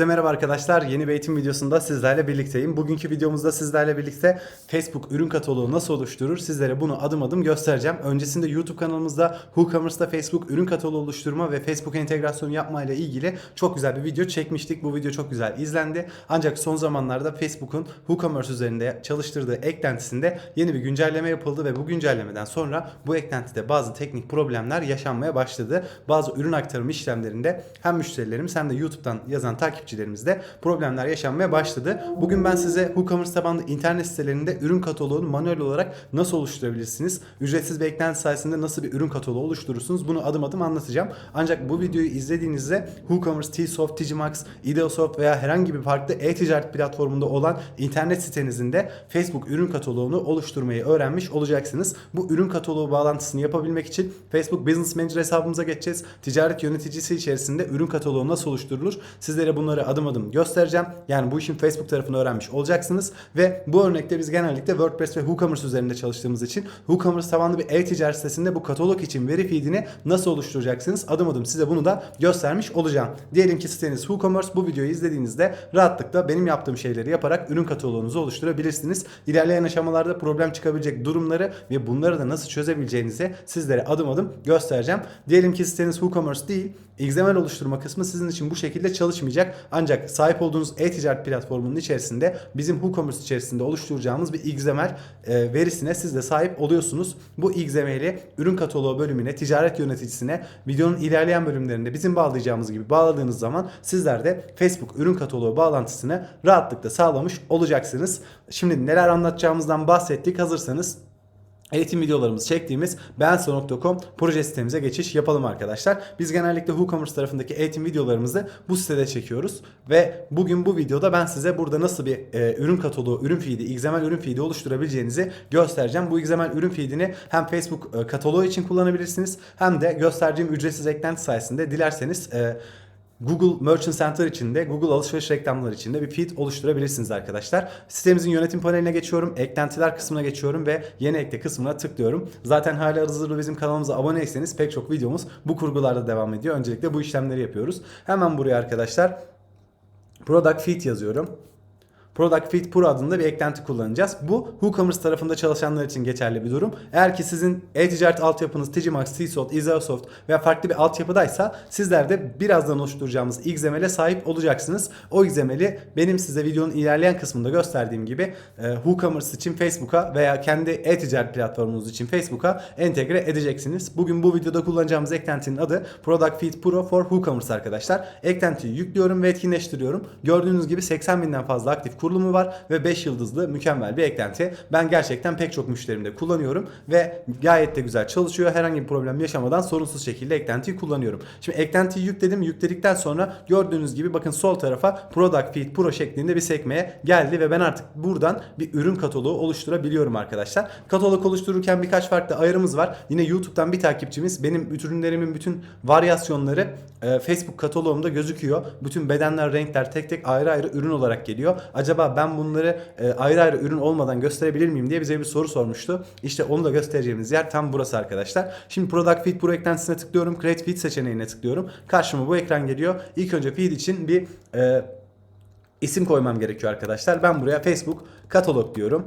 Herkese Merhaba arkadaşlar. Yeni bir eğitim videosunda sizlerle birlikteyim. Bugünkü videomuzda sizlerle birlikte Facebook ürün kataloğu nasıl oluşturur sizlere bunu adım adım göstereceğim. Öncesinde YouTube kanalımızda WooCommerce'da Facebook ürün kataloğu oluşturma ve Facebook entegrasyonu yapma ile ilgili çok güzel bir video çekmiştik. Bu video çok güzel izlendi. Ancak son zamanlarda Facebook'un WooCommerce üzerinde çalıştırdığı eklentisinde yeni bir güncelleme yapıldı ve bu güncellemeden sonra bu eklentide bazı teknik problemler yaşanmaya başladı. Bazı ürün aktarım işlemlerinde hem müşterilerimiz hem de YouTube'dan yazan takipçilerimizde problemler yaşanmaya başladı. Bugün ben size WooCommerce tabanlı internet sitelerinde ürün kataloğunu manuel olarak nasıl oluşturabilirsiniz? Ücretsiz bir eklenti sayesinde nasıl bir ürün kataloğu oluşturursunuz? Bunu adım adım anlatacağım. Ancak bu videoyu izlediğinizde WooCommerce, Tsoft, Tgmax, Ideosoft veya herhangi bir farklı e-ticaret platformunda olan internet sitenizin de Facebook ürün kataloğunu oluşturmayı öğrenmiş olacaksınız. Bu ürün kataloğu bağlantısını yapabilmek için Facebook Business Manager hesabımıza geçeceğiz. Ticaret yöneticisi içerisinde ürün kataloğu nasıl oluşturulur? Sizlere bunları adım adım göstereceğim. Yani bu işin Facebook tarafını öğrenmiş olacaksınız. Ve bu örnekte biz genellikle WordPress ve WooCommerce üzerinde çalıştığımız için WooCommerce tabanlı bir e-ticaret sitesinde bu katalog için veri feedini nasıl oluşturacaksınız? Adım adım size bunu da göstermiş olacağım. Diyelim ki siteniz WooCommerce bu videoyu izlediğinizde rahatlıkla benim yaptığım şeyleri yaparak ürün kataloğunuzu oluşturabilirsiniz. İlerleyen aşamalarda problem çıkabilecek durumları ve bunları da nasıl çözebileceğinizi sizlere adım adım göstereceğim. Diyelim ki siteniz WooCommerce değil, XML oluşturma kısmı sizin için bu şekilde çalışmayacak. Ancak sahip olduğunuz e-ticaret platformunun içerisinde bizim WooCommerce içerisinde oluşturacağımız bir XML e, verisine siz de sahip oluyorsunuz. Bu XML'i ürün kataloğu bölümüne, ticaret yöneticisine videonun ilerleyen bölümlerinde bizim bağlayacağımız gibi bağladığınız zaman sizler de Facebook ürün kataloğu bağlantısını rahatlıkla sağlamış olacaksınız. Şimdi neler anlatacağımızdan bahsettik. Hazırsanız eğitim videolarımızı çektiğimiz benso.com proje sitemize geçiş yapalım arkadaşlar. Biz genellikle WooCommerce tarafındaki eğitim videolarımızı bu sitede çekiyoruz. Ve bugün bu videoda ben size burada nasıl bir e, ürün kataloğu, ürün feed'i, XML ürün feed'i oluşturabileceğinizi göstereceğim. Bu XML ürün feed'ini hem Facebook e, kataloğu için kullanabilirsiniz hem de göstereceğim ücretsiz eklenti sayesinde dilerseniz e, Google Merchant Center içinde, Google alışveriş reklamları içinde bir feed oluşturabilirsiniz arkadaşlar. Sitemizin yönetim paneline geçiyorum, eklentiler kısmına geçiyorum ve yeni ekle kısmına tıklıyorum. Zaten hala hazırda bizim kanalımıza aboneyseniz pek çok videomuz bu kurgularda devam ediyor. Öncelikle bu işlemleri yapıyoruz. Hemen buraya arkadaşlar Product Feed yazıyorum. Product Feed Pro adında bir eklenti kullanacağız. Bu WooCommerce tarafında çalışanlar için geçerli bir durum. Eğer ki sizin e-ticaret altyapınız Tgmax, Tsoft, Izasoft veya farklı bir altyapıdaysa sizler de birazdan oluşturacağımız XML'e sahip olacaksınız. O XML'i benim size videonun ilerleyen kısmında gösterdiğim gibi e, WooCommerce için Facebook'a veya kendi e-ticaret platformunuz için Facebook'a entegre edeceksiniz. Bugün bu videoda kullanacağımız eklentinin adı Product Feed Pro for WooCommerce arkadaşlar. Eklentiyi yüklüyorum ve etkinleştiriyorum. Gördüğünüz gibi 80 binden fazla aktif kurulumu var ve 5 yıldızlı mükemmel bir eklenti. Ben gerçekten pek çok müşterimde kullanıyorum ve gayet de güzel çalışıyor. Herhangi bir problem yaşamadan sorunsuz şekilde eklentiyi kullanıyorum. Şimdi eklentiyi yükledim. Yükledikten sonra gördüğünüz gibi bakın sol tarafa Product Feed Pro şeklinde bir sekmeye geldi ve ben artık buradan bir ürün kataloğu oluşturabiliyorum arkadaşlar. Katalog oluştururken birkaç farklı ayarımız var. Yine YouTube'dan bir takipçimiz benim ürünlerimin bütün varyasyonları e, Facebook kataloğumda gözüküyor. Bütün bedenler, renkler tek tek ayrı ayrı ürün olarak geliyor. Acaba ben bunları e, ayrı ayrı ürün olmadan gösterebilir miyim diye bize bir soru sormuştu. İşte onu da göstereceğimiz yer tam burası arkadaşlar. Şimdi Product Feed Pro eklentisine tıklıyorum. Create Feed seçeneğine tıklıyorum. Karşıma bu ekran geliyor. İlk önce feed için bir e, isim koymam gerekiyor arkadaşlar. Ben buraya Facebook katalog diyorum.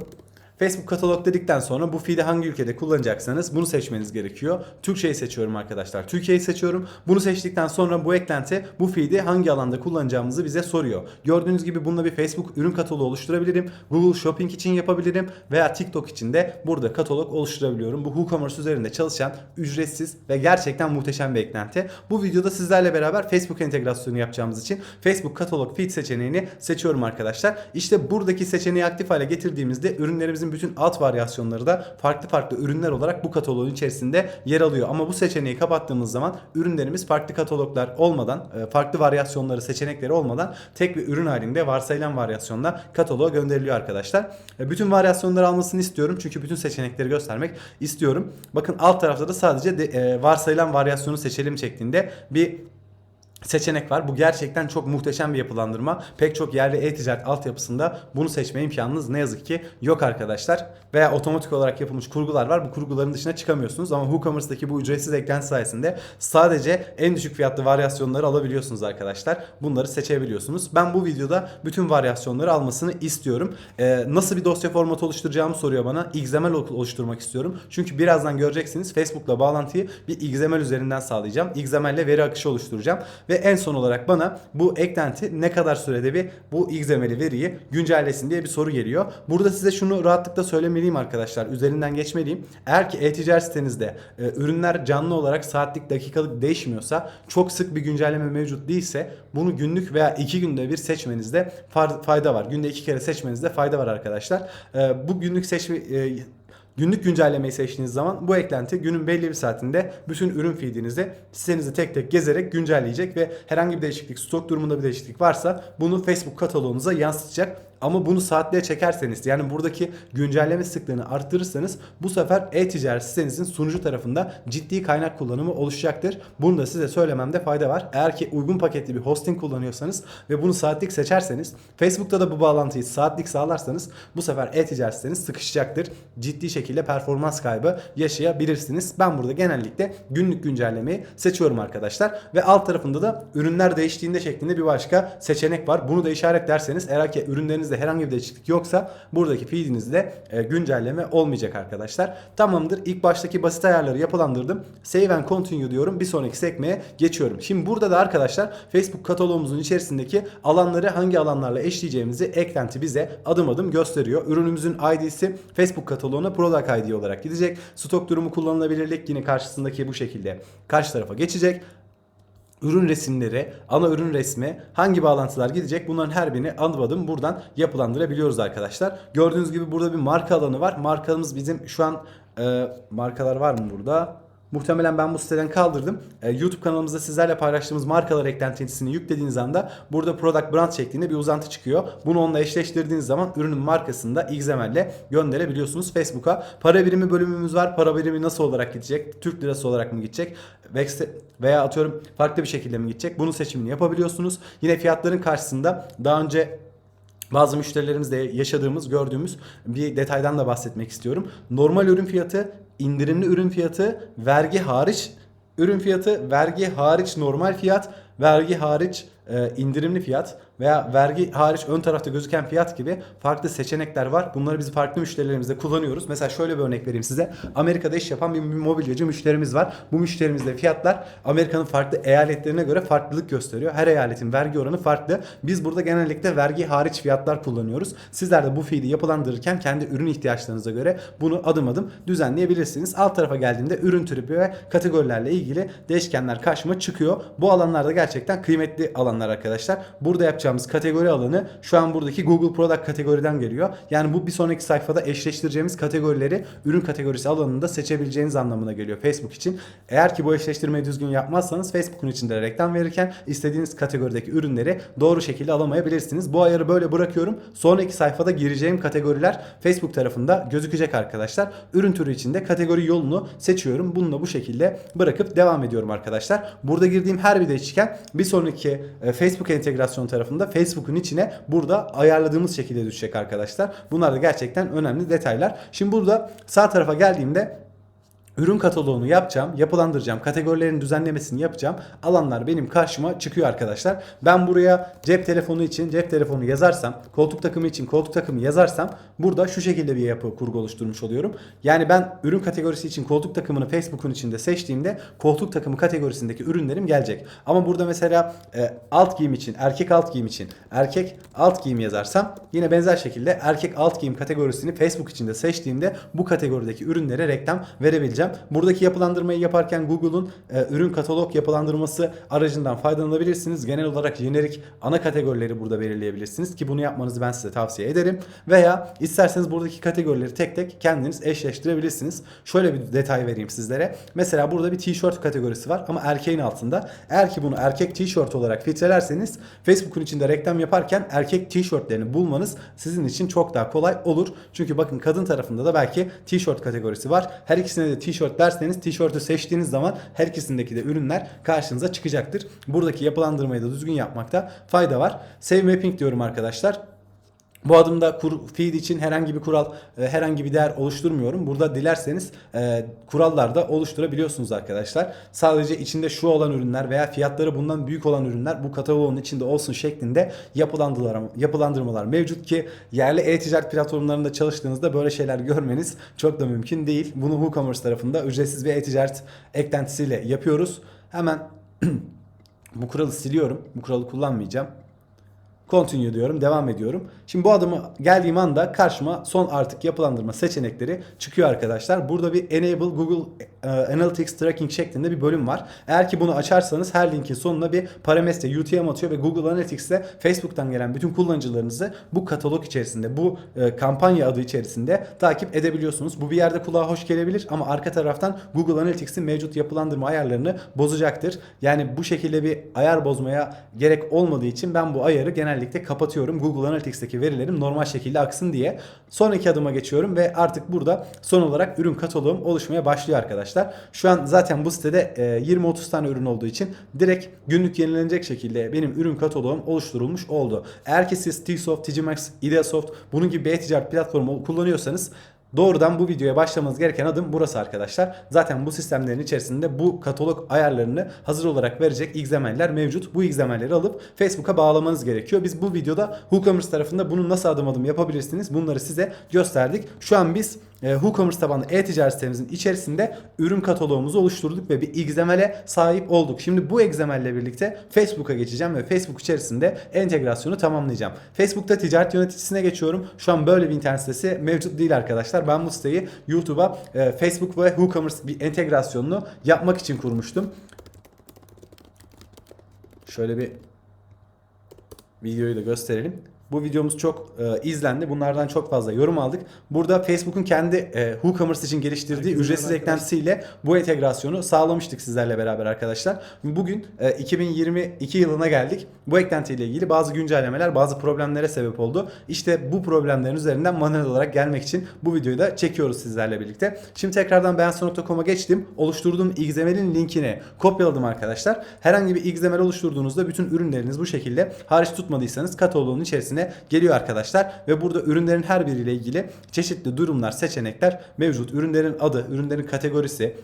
Facebook katalog dedikten sonra bu feed'i hangi ülkede kullanacaksanız bunu seçmeniz gerekiyor. Türkçeyi seçiyorum arkadaşlar. Türkiye'yi seçiyorum. Bunu seçtikten sonra bu eklenti bu feed'i hangi alanda kullanacağımızı bize soruyor. Gördüğünüz gibi bununla bir Facebook ürün kataloğu oluşturabilirim. Google Shopping için yapabilirim veya TikTok için de burada katalog oluşturabiliyorum. Bu WooCommerce üzerinde çalışan ücretsiz ve gerçekten muhteşem bir eklenti. Bu videoda sizlerle beraber Facebook entegrasyonu yapacağımız için Facebook katalog feed seçeneğini seçiyorum arkadaşlar. İşte buradaki seçeneği aktif hale getirdiğimizde ürünlerimizin bütün alt varyasyonları da farklı farklı ürünler olarak bu kataloğun içerisinde yer alıyor. Ama bu seçeneği kapattığımız zaman ürünlerimiz farklı kataloglar olmadan, e, farklı varyasyonları, seçenekleri olmadan tek bir ürün halinde varsayılan varyasyonla kataloğa gönderiliyor arkadaşlar. E, Bütün varyasyonları almasını istiyorum çünkü bütün seçenekleri göstermek istiyorum. Bakın alt tarafta da sadece de, e, varsayılan varyasyonu seçelim şeklinde bir seçenek var. Bu gerçekten çok muhteşem bir yapılandırma. Pek çok yerli e-ticaret altyapısında bunu seçme imkanınız ne yazık ki yok arkadaşlar. Veya otomatik olarak yapılmış kurgular var. Bu kurguların dışına çıkamıyorsunuz ama WooCommerce'daki bu ücretsiz eklenti sayesinde sadece en düşük fiyatlı varyasyonları alabiliyorsunuz arkadaşlar. Bunları seçebiliyorsunuz. Ben bu videoda bütün varyasyonları almasını istiyorum. Ee, nasıl bir dosya formatı oluşturacağımı soruyor bana. XML oluşturmak istiyorum. Çünkü birazdan göreceksiniz Facebook'la bağlantıyı bir XML üzerinden sağlayacağım. XML ile veri akışı oluşturacağım ve en son olarak bana bu eklenti ne kadar sürede bir bu XML veriyi güncellesin diye bir soru geliyor. Burada size şunu rahatlıkla söylemeliyim arkadaşlar. Üzerinden geçmeliyim. Eğer ki e-ticaret sitenizde e, ürünler canlı olarak saatlik dakikalık değişmiyorsa çok sık bir güncelleme mevcut değilse bunu günlük veya iki günde bir seçmenizde fayda var. Günde iki kere seçmenizde fayda var arkadaşlar. E, bu günlük seçme e, Günlük güncellemeyi seçtiğiniz zaman bu eklenti günün belli bir saatinde bütün ürün feedinizi sitenizi tek tek gezerek güncelleyecek ve herhangi bir değişiklik, stok durumunda bir değişiklik varsa bunu Facebook kataloğunuza yansıtacak. Ama bunu saatliğe çekerseniz yani buradaki güncelleme sıklığını arttırırsanız bu sefer e-ticaret sitenizin sunucu tarafında ciddi kaynak kullanımı oluşacaktır. Bunu da size söylememde fayda var. Eğer ki uygun paketli bir hosting kullanıyorsanız ve bunu saatlik seçerseniz Facebook'ta da bu bağlantıyı saatlik sağlarsanız bu sefer e-ticaret siteniz sıkışacaktır. Ciddi şekilde performans kaybı yaşayabilirsiniz. Ben burada genellikle günlük güncellemeyi seçiyorum arkadaşlar. Ve alt tarafında da ürünler değiştiğinde şeklinde bir başka seçenek var. Bunu da işaretlerseniz eğer ki ürünlerinizde herhangi bir değişiklik yoksa buradaki feedinizde e, güncelleme olmayacak arkadaşlar. Tamamdır. İlk baştaki basit ayarları yapılandırdım. Save and continue diyorum. Bir sonraki sekmeye geçiyorum. Şimdi burada da arkadaşlar Facebook kataloğumuzun içerisindeki alanları hangi alanlarla eşleyeceğimizi eklenti bize adım adım gösteriyor. Ürünümüzün ID'si Facebook kataloğuna product ID olarak gidecek. Stok durumu kullanılabilirlik yine karşısındaki bu şekilde karşı tarafa geçecek ürün resimleri, ana ürün resmi, hangi bağlantılar gidecek bunların her birini adım adım buradan yapılandırabiliyoruz arkadaşlar. Gördüğünüz gibi burada bir marka alanı var. Markamız bizim şu an e, markalar var mı burada? Muhtemelen ben bu siteden kaldırdım. Ee, YouTube kanalımızda sizlerle paylaştığımız markalar eklentisini yüklediğiniz anda burada product brand şeklinde bir uzantı çıkıyor. Bunu onunla eşleştirdiğiniz zaman ürünün markasını da XML ile gönderebiliyorsunuz Facebook'a. Para birimi bölümümüz var. Para birimi nasıl olarak gidecek? Türk lirası olarak mı gidecek? Veya atıyorum farklı bir şekilde mi gidecek? Bunun seçimini yapabiliyorsunuz. Yine fiyatların karşısında daha önce bazı müşterilerimizde yaşadığımız, gördüğümüz bir detaydan da bahsetmek istiyorum. Normal ürün fiyatı, indirimli ürün fiyatı, vergi hariç ürün fiyatı, vergi hariç normal fiyat, vergi hariç e, indirimli fiyat veya vergi hariç ön tarafta gözüken fiyat gibi farklı seçenekler var. Bunları biz farklı müşterilerimizde kullanıyoruz. Mesela şöyle bir örnek vereyim size. Amerika'da iş yapan bir mobilyacı müşterimiz var. Bu müşterimizde fiyatlar Amerika'nın farklı eyaletlerine göre farklılık gösteriyor. Her eyaletin vergi oranı farklı. Biz burada genellikle vergi hariç fiyatlar kullanıyoruz. Sizler de bu feed'i yapılandırırken kendi ürün ihtiyaçlarınıza göre bunu adım adım düzenleyebilirsiniz. Alt tarafa geldiğimde ürün türü ve kategorilerle ilgili değişkenler karşıma çıkıyor. Bu alanlarda gerçekten kıymetli alanlar arkadaşlar. Burada yapacağımız kategori alanı şu an buradaki Google Product kategoriden geliyor. Yani bu bir sonraki sayfada eşleştireceğimiz kategorileri ürün kategorisi alanında seçebileceğiniz anlamına geliyor Facebook için. Eğer ki bu eşleştirmeyi düzgün yapmazsanız Facebook'un içinde reklam verirken istediğiniz kategorideki ürünleri doğru şekilde alamayabilirsiniz. Bu ayarı böyle bırakıyorum. Sonraki sayfada gireceğim kategoriler Facebook tarafında gözükecek arkadaşlar. Ürün türü içinde kategori yolunu seçiyorum. Bunu da bu şekilde bırakıp devam ediyorum arkadaşlar. Burada girdiğim her bir değişken bir sonraki e, Facebook entegrasyon tarafında Facebook'un içine burada ayarladığımız şekilde düşecek arkadaşlar. Bunlar da gerçekten önemli detaylar. Şimdi burada sağ tarafa geldiğimde Ürün kataloğunu yapacağım, yapılandıracağım, kategorilerin düzenlemesini yapacağım. Alanlar benim karşıma çıkıyor arkadaşlar. Ben buraya cep telefonu için cep telefonu yazarsam, koltuk takımı için koltuk takımı yazarsam burada şu şekilde bir yapı kurgu oluşturmuş oluyorum. Yani ben ürün kategorisi için koltuk takımını Facebook'un içinde seçtiğimde koltuk takımı kategorisindeki ürünlerim gelecek. Ama burada mesela e, alt giyim için, erkek alt giyim için erkek alt giyim yazarsam yine benzer şekilde erkek alt giyim kategorisini Facebook içinde seçtiğimde bu kategorideki ürünlere reklam verebileceğim. Buradaki yapılandırmayı yaparken Google'un e, ürün katalog yapılandırması aracından faydalanabilirsiniz. Genel olarak jenerik ana kategorileri burada belirleyebilirsiniz ki bunu yapmanızı ben size tavsiye ederim. Veya isterseniz buradaki kategorileri tek tek kendiniz eşleştirebilirsiniz. Şöyle bir detay vereyim sizlere. Mesela burada bir tişört kategorisi var ama erkeğin altında. Eğer ki bunu erkek tişört olarak filtrelerseniz Facebook'un içinde reklam yaparken erkek tişörtlerini bulmanız sizin için çok daha kolay olur. Çünkü bakın kadın tarafında da belki tişört kategorisi var. Her ikisine de tişört tişört derseniz tişörtü seçtiğiniz zaman her ikisindeki de ürünler karşınıza çıkacaktır. Buradaki yapılandırmayı da düzgün yapmakta fayda var. Save mapping diyorum arkadaşlar. Bu adımda kur, feed için herhangi bir kural, e, herhangi bir değer oluşturmuyorum. Burada dilerseniz e, kurallar da oluşturabiliyorsunuz arkadaşlar. Sadece içinde şu olan ürünler veya fiyatları bundan büyük olan ürünler bu kataloğun içinde olsun şeklinde yapılandırmalar, yapılandırmalar mevcut ki yerli e-ticaret platformlarında çalıştığınızda böyle şeyler görmeniz çok da mümkün değil. Bunu WooCommerce tarafında ücretsiz bir e-ticaret eklentisiyle yapıyoruz. Hemen bu kuralı siliyorum. Bu kuralı kullanmayacağım. Continue diyorum. Devam ediyorum. Şimdi bu adımı geldiğim anda karşıma son artık yapılandırma seçenekleri çıkıyor arkadaşlar. Burada bir Enable Google e, Analytics Tracking şeklinde bir bölüm var. Eğer ki bunu açarsanız her linkin sonuna bir parametre UTM atıyor ve Google Analytics'te Facebook'tan gelen bütün kullanıcılarınızı bu katalog içerisinde, bu e, kampanya adı içerisinde takip edebiliyorsunuz. Bu bir yerde kulağa hoş gelebilir ama arka taraftan Google Analytics'in mevcut yapılandırma ayarlarını bozacaktır. Yani bu şekilde bir ayar bozmaya gerek olmadığı için ben bu ayarı genellikle kapatıyorum. Google Analytics'teki verilerim normal şekilde aksın diye. Sonraki adıma geçiyorum ve artık burada son olarak ürün kataloğum oluşmaya başlıyor arkadaşlar. Şu an zaten bu sitede e, 20-30 tane ürün olduğu için direkt günlük yenilenecek şekilde benim ürün kataloğum oluşturulmuş oldu. Eğer ki siz Tsoft, TGMax, Ideasoft bunun gibi e-ticaret platformu kullanıyorsanız Doğrudan bu videoya başlamanız gereken adım burası arkadaşlar. Zaten bu sistemlerin içerisinde bu katalog ayarlarını hazır olarak verecek XML'ler mevcut. Bu XML'leri alıp Facebook'a bağlamanız gerekiyor. Biz bu videoda WooCommerce tarafında bunu nasıl adım adım yapabilirsiniz bunları size gösterdik. Şu an biz WooCommerce tabanlı e-ticaret sitemizin içerisinde ürün kataloğumuzu oluşturduk ve bir XML'e sahip olduk. Şimdi bu XML ile birlikte Facebook'a geçeceğim ve Facebook içerisinde entegrasyonu tamamlayacağım. Facebook'ta ticaret yöneticisine geçiyorum. Şu an böyle bir internet sitesi mevcut değil arkadaşlar. Ben bu siteyi YouTube'a e, Facebook ve WooCommerce bir entegrasyonunu yapmak için kurmuştum. Şöyle bir videoyu da gösterelim. Bu videomuz çok e, izlendi. Bunlardan çok fazla yorum aldık. Burada Facebook'un kendi e, WooCommerce için geliştirdiği Herkese ücretsiz merhaba eklentisiyle bu entegrasyonu sağlamıştık sizlerle beraber arkadaşlar. Bugün e, 2022 yılına geldik. Bu eklentiyle ilgili bazı güncellemeler, bazı problemlere sebep oldu. İşte bu problemlerin üzerinden manuel olarak gelmek için bu videoyu da çekiyoruz sizlerle birlikte. Şimdi tekrardan beğenson.com'a geçtim. Oluşturduğum XML'in linkini kopyaladım arkadaşlar. Herhangi bir XML oluşturduğunuzda bütün ürünleriniz bu şekilde hariç tutmadıysanız kataloğun içerisine geliyor arkadaşlar. Ve burada ürünlerin her biriyle ilgili çeşitli durumlar, seçenekler mevcut. Ürünlerin adı, ürünlerin kategorisi,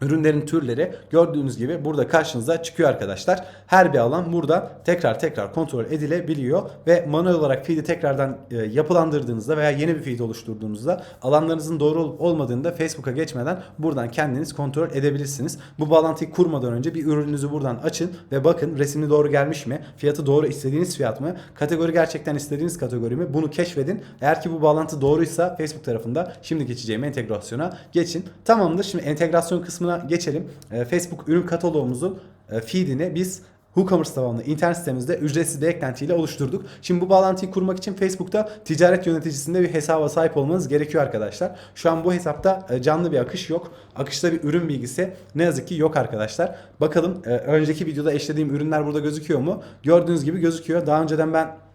Ürünlerin türleri gördüğünüz gibi burada karşınıza çıkıyor arkadaşlar. Her bir alan burada tekrar tekrar kontrol edilebiliyor ve manuel olarak feed'i tekrardan e, yapılandırdığınızda veya yeni bir feed oluşturduğunuzda alanlarınızın doğru olup olmadığında Facebook'a geçmeden buradan kendiniz kontrol edebilirsiniz. Bu bağlantıyı kurmadan önce bir ürününüzü buradan açın ve bakın resmi doğru gelmiş mi? Fiyatı doğru istediğiniz fiyat mı? Kategori gerçekten istediğiniz kategori mi? Bunu keşfedin. Eğer ki bu bağlantı doğruysa Facebook tarafında şimdi geçeceğim entegrasyona geçin. Tamamdır. Şimdi entegrasyon kısmına geçelim. Ee, Facebook ürün kataloğumuzun e, feedini biz WooCommerce tabanlı internet sitemizde ücretsiz bir eklentiyle oluşturduk. Şimdi bu bağlantıyı kurmak için Facebook'ta ticaret yöneticisinde bir hesaba sahip olmanız gerekiyor arkadaşlar. Şu an bu hesapta e, canlı bir akış yok. Akışta bir ürün bilgisi ne yazık ki yok arkadaşlar. Bakalım e, önceki videoda eşlediğim ürünler burada gözüküyor mu? Gördüğünüz gibi gözüküyor. Daha önceden ben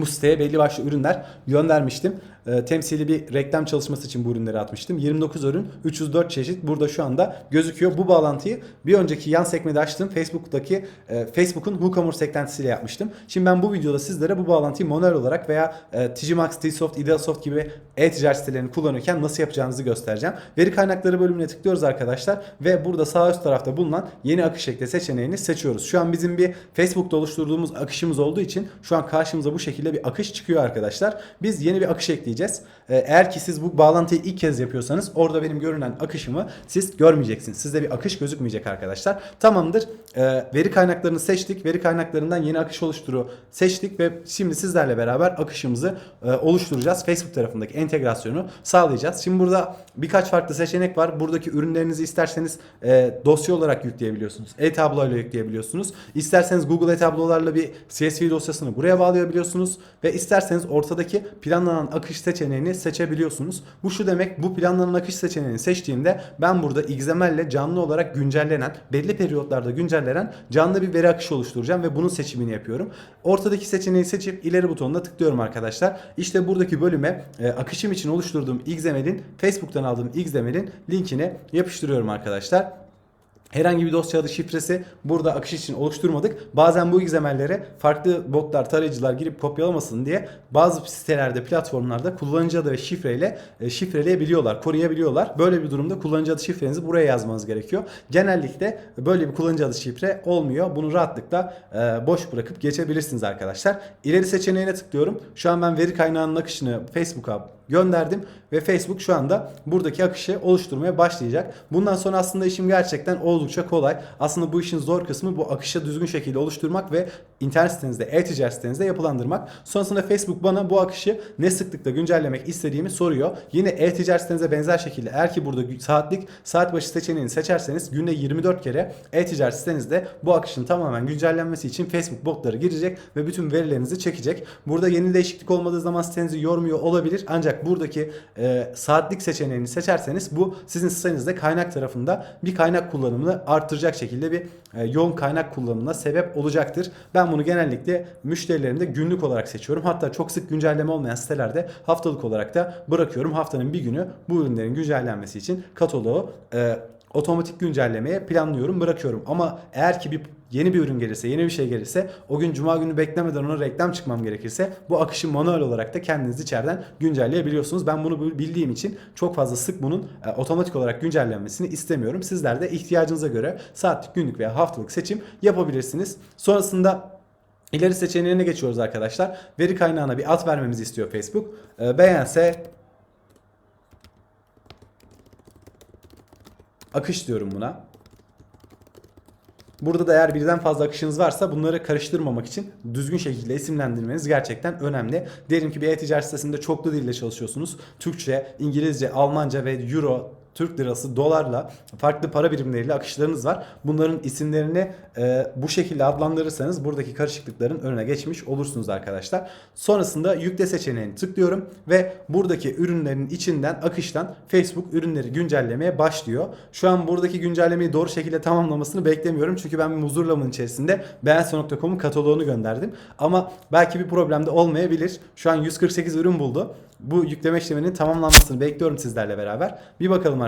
bu siteye belli başlı ürünler göndermiştim. E, temsili bir reklam çalışması için bu ürünleri atmıştım. 29 ürün, 304 çeşit burada şu anda gözüküyor. Bu bağlantıyı bir önceki yan sekmede açtığım Facebook'taki e, Facebook'un WooCommerce eklentisiyle yapmıştım. Şimdi ben bu videoda sizlere bu bağlantıyı manuel olarak veya e, Tgmax, Tsoft, Idealsoft gibi e-ticaret sitelerini kullanırken nasıl yapacağınızı göstereceğim. Veri kaynakları bölümüne tıklıyoruz arkadaşlar ve burada sağ üst tarafta bulunan yeni akış ekle seçeneğini seçiyoruz. Şu an bizim bir Facebook'ta oluşturduğumuz akışımız olduğu için şu an karşımıza bu şekilde bir akış çıkıyor arkadaşlar. Biz yeni bir akış ekleyeceğiz. Ee, Eğer ki siz bu bağlantıyı ilk kez yapıyorsanız orada benim görünen akışımı siz görmeyeceksiniz. Sizde bir akış gözükmeyecek arkadaşlar. Tamamdır. Ee, Veri kaynaklarını seçtik. Veri kaynaklarından yeni akış oluşturu seçtik ve şimdi sizlerle beraber akışımızı e, oluşturacağız. Facebook tarafındaki entegrasyonu sağlayacağız. Şimdi burada birkaç farklı seçenek var. Buradaki ürünlerinizi isterseniz e, dosya olarak yükleyebiliyorsunuz. E-tablo ile yükleyebiliyorsunuz. İsterseniz Google e-tablolarla bir CSV dosyasını buraya bağlayabiliyorsunuz. Seçiyorsunuz ve isterseniz ortadaki planlanan akış seçeneğini seçebiliyorsunuz. Bu şu demek bu planlanan akış seçeneğini seçtiğimde ben burada XML ile canlı olarak güncellenen belli periyotlarda güncellenen canlı bir veri akışı oluşturacağım ve bunun seçimini yapıyorum. Ortadaki seçeneği seçip ileri butonuna tıklıyorum arkadaşlar. İşte buradaki bölüme e, akışım için oluşturduğum XML'in Facebook'tan aldığım XML'in linkini yapıştırıyorum arkadaşlar. Herhangi bir dosya adı şifresi burada akış için oluşturmadık. Bazen bu XML'lere farklı botlar, tarayıcılar girip kopyalamasın diye bazı sitelerde, platformlarda kullanıcı adı ve şifreyle e, şifreleyebiliyorlar, koruyabiliyorlar. Böyle bir durumda kullanıcı adı şifrenizi buraya yazmanız gerekiyor. Genellikle böyle bir kullanıcı adı şifre olmuyor. Bunu rahatlıkla e, boş bırakıp geçebilirsiniz arkadaşlar. İleri seçeneğine tıklıyorum. Şu an ben veri kaynağının akışını Facebook'a gönderdim ve Facebook şu anda buradaki akışı oluşturmaya başlayacak. Bundan sonra aslında işim gerçekten oldukça kolay. Aslında bu işin zor kısmı bu akışı düzgün şekilde oluşturmak ve internet sitenizde, e-ticaret sitenizde yapılandırmak. Sonrasında Facebook bana bu akışı ne sıklıkla güncellemek istediğimi soruyor. Yine e-ticaret sitenize benzer şekilde eğer ki burada saatlik saat başı seçeneğini seçerseniz günde 24 kere e-ticaret sitenizde bu akışın tamamen güncellenmesi için Facebook botları girecek ve bütün verilerinizi çekecek. Burada yeni değişiklik olmadığı zaman sitenizi yormuyor olabilir ancak buradaki e, saatlik seçeneğini seçerseniz bu sizin sitenizde kaynak tarafında bir kaynak kullanımını arttıracak şekilde bir e, yoğun kaynak kullanımına sebep olacaktır. Ben bunu genellikle müşterilerimde günlük olarak seçiyorum. Hatta çok sık güncelleme olmayan sitelerde haftalık olarak da bırakıyorum. Haftanın bir günü bu ürünlerin güncellenmesi için kataloğu e, otomatik güncellemeye planlıyorum bırakıyorum. Ama eğer ki bir yeni bir ürün gelirse, yeni bir şey gelirse o gün cuma günü beklemeden ona reklam çıkmam gerekirse bu akışı manuel olarak da kendiniz içeriden güncelleyebiliyorsunuz. Ben bunu bildiğim için çok fazla sık bunun e, otomatik olarak güncellenmesini istemiyorum. Sizler de ihtiyacınıza göre saatlik, günlük veya haftalık seçim yapabilirsiniz. Sonrasında ileri seçeneğine geçiyoruz arkadaşlar. Veri kaynağına bir ad vermemizi istiyor Facebook. E, beğense akış diyorum buna. Burada da eğer birden fazla akışınız varsa bunları karıştırmamak için düzgün şekilde isimlendirmeniz gerçekten önemli. Diyelim ki bir e-ticaret sitesinde çoklu dille çalışıyorsunuz. Türkçe, İngilizce, Almanca ve Euro Türk lirası, dolarla farklı para birimleriyle akışlarınız var. Bunların isimlerini e, bu şekilde adlandırırsanız buradaki karışıklıkların önüne geçmiş olursunuz arkadaşlar. Sonrasında yükle seçeneğini tıklıyorum ve buradaki ürünlerin içinden akıştan Facebook ürünleri güncellemeye başlıyor. Şu an buradaki güncellemeyi doğru şekilde tamamlamasını beklemiyorum. Çünkü ben bir muzurlamın içerisinde beğense.com'un kataloğunu gönderdim. Ama belki bir problem de olmayabilir. Şu an 148 ürün buldu. Bu yükleme işleminin tamamlanmasını bekliyorum sizlerle beraber. Bir bakalım.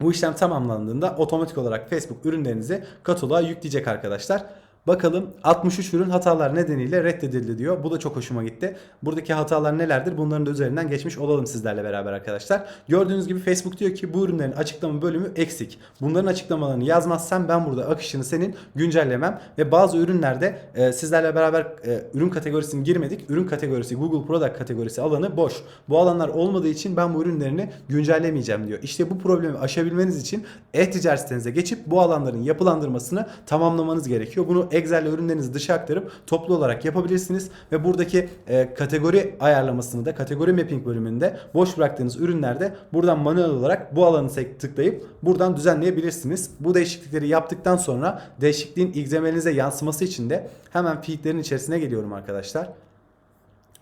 Bu işlem tamamlandığında otomatik olarak Facebook ürünlerinizi kataloğa yükleyecek arkadaşlar. Bakalım 63 ürün hatalar nedeniyle reddedildi diyor. Bu da çok hoşuma gitti. Buradaki hatalar nelerdir? Bunların da üzerinden geçmiş olalım sizlerle beraber arkadaşlar. Gördüğünüz gibi Facebook diyor ki bu ürünlerin açıklama bölümü eksik. Bunların açıklamalarını yazmazsan ben burada akışını senin güncellemem ve bazı ürünlerde e, sizlerle beraber e, ürün kategorisini girmedik. Ürün kategorisi Google Product kategorisi alanı boş. Bu alanlar olmadığı için ben bu ürünlerini güncellemeyeceğim diyor. İşte bu problemi aşabilmeniz için e-ticaret sitenize geçip bu alanların yapılandırmasını tamamlamanız gerekiyor. Bunu Excel ürünlerinizi dışa aktarıp toplu olarak yapabilirsiniz ve buradaki e, kategori ayarlamasını da kategori mapping bölümünde boş bıraktığınız ürünlerde buradan manuel olarak bu alanı tıklayıp buradan düzenleyebilirsiniz. Bu değişiklikleri yaptıktan sonra değişikliğin XML'inize yansıması için de hemen feedlerin içerisine geliyorum arkadaşlar.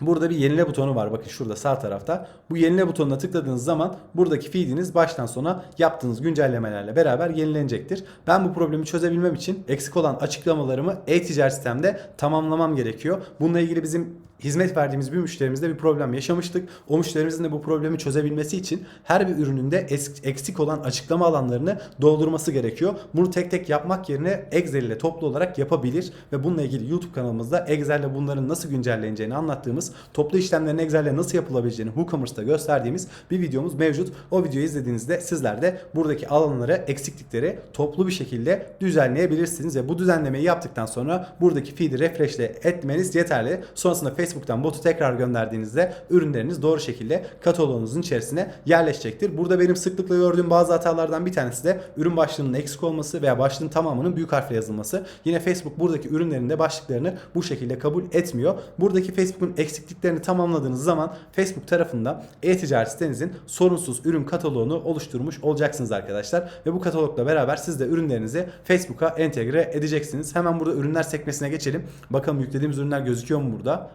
Burada bir yenile butonu var. Bakın şurada sağ tarafta. Bu yenile butonuna tıkladığınız zaman buradaki feediniz baştan sona yaptığınız güncellemelerle beraber yenilenecektir. Ben bu problemi çözebilmem için eksik olan açıklamalarımı e-ticaret sistemde tamamlamam gerekiyor. Bununla ilgili bizim hizmet verdiğimiz bir müşterimizde bir problem yaşamıştık. O müşterimizin de bu problemi çözebilmesi için her bir ürününde eksik olan açıklama alanlarını doldurması gerekiyor. Bunu tek tek yapmak yerine Excel ile toplu olarak yapabilir ve bununla ilgili YouTube kanalımızda Excel ile bunların nasıl güncelleneceğini anlattığımız, toplu işlemlerin Excel ile nasıl yapılabileceğini WooCommerce'da gösterdiğimiz bir videomuz mevcut. O videoyu izlediğinizde sizler de buradaki alanları, eksiklikleri toplu bir şekilde düzenleyebilirsiniz ve bu düzenlemeyi yaptıktan sonra buradaki feed'i refresh etmeniz yeterli. Sonrasında Facebook Facebook'tan botu tekrar gönderdiğinizde ürünleriniz doğru şekilde kataloğunuzun içerisine yerleşecektir. Burada benim sıklıkla gördüğüm bazı hatalardan bir tanesi de ürün başlığının eksik olması veya başlığın tamamının büyük harfle yazılması. Yine Facebook buradaki ürünlerin de başlıklarını bu şekilde kabul etmiyor. Buradaki Facebook'un eksikliklerini tamamladığınız zaman Facebook tarafında e-ticaret sitenizin sorunsuz ürün kataloğunu oluşturmuş olacaksınız arkadaşlar. Ve bu katalogla beraber siz de ürünlerinizi Facebook'a entegre edeceksiniz. Hemen burada ürünler sekmesine geçelim. Bakalım yüklediğimiz ürünler gözüküyor mu burada?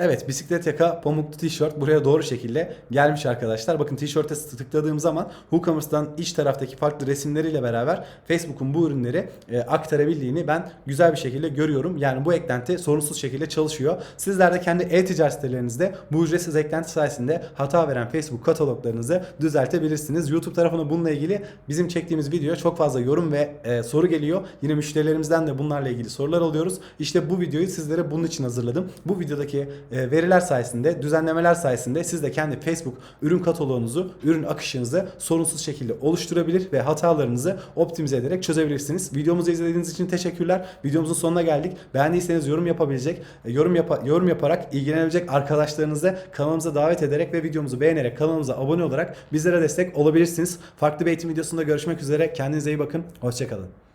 Evet bisiklet yaka pamuklu tişört buraya doğru şekilde gelmiş arkadaşlar. Bakın tişörte tıkladığım zaman WooCommerce'dan iç taraftaki farklı resimleriyle beraber Facebook'un bu ürünleri e, aktarabildiğini ben güzel bir şekilde görüyorum. Yani bu eklenti sorunsuz şekilde çalışıyor. Sizler de kendi e-ticaret sitelerinizde bu ücretsiz eklenti sayesinde hata veren Facebook kataloglarınızı düzeltebilirsiniz. YouTube tarafına bununla ilgili bizim çektiğimiz videoya çok fazla yorum ve e, soru geliyor. Yine müşterilerimizden de bunlarla ilgili sorular alıyoruz. İşte bu videoyu sizlere bunun için hazırladım. Bu videodaki veriler sayesinde, düzenlemeler sayesinde siz de kendi Facebook ürün kataloğunuzu, ürün akışınızı sorunsuz şekilde oluşturabilir ve hatalarınızı optimize ederek çözebilirsiniz. Videomuzu izlediğiniz için teşekkürler. Videomuzun sonuna geldik. Beğendiyseniz yorum yapabilecek, e, yorum yapa- yorum yaparak ilgilenebilecek arkadaşlarınızı kanalımıza davet ederek ve videomuzu beğenerek kanalımıza abone olarak bizlere destek olabilirsiniz. Farklı bir eğitim videosunda görüşmek üzere. Kendinize iyi bakın. Hoşçakalın.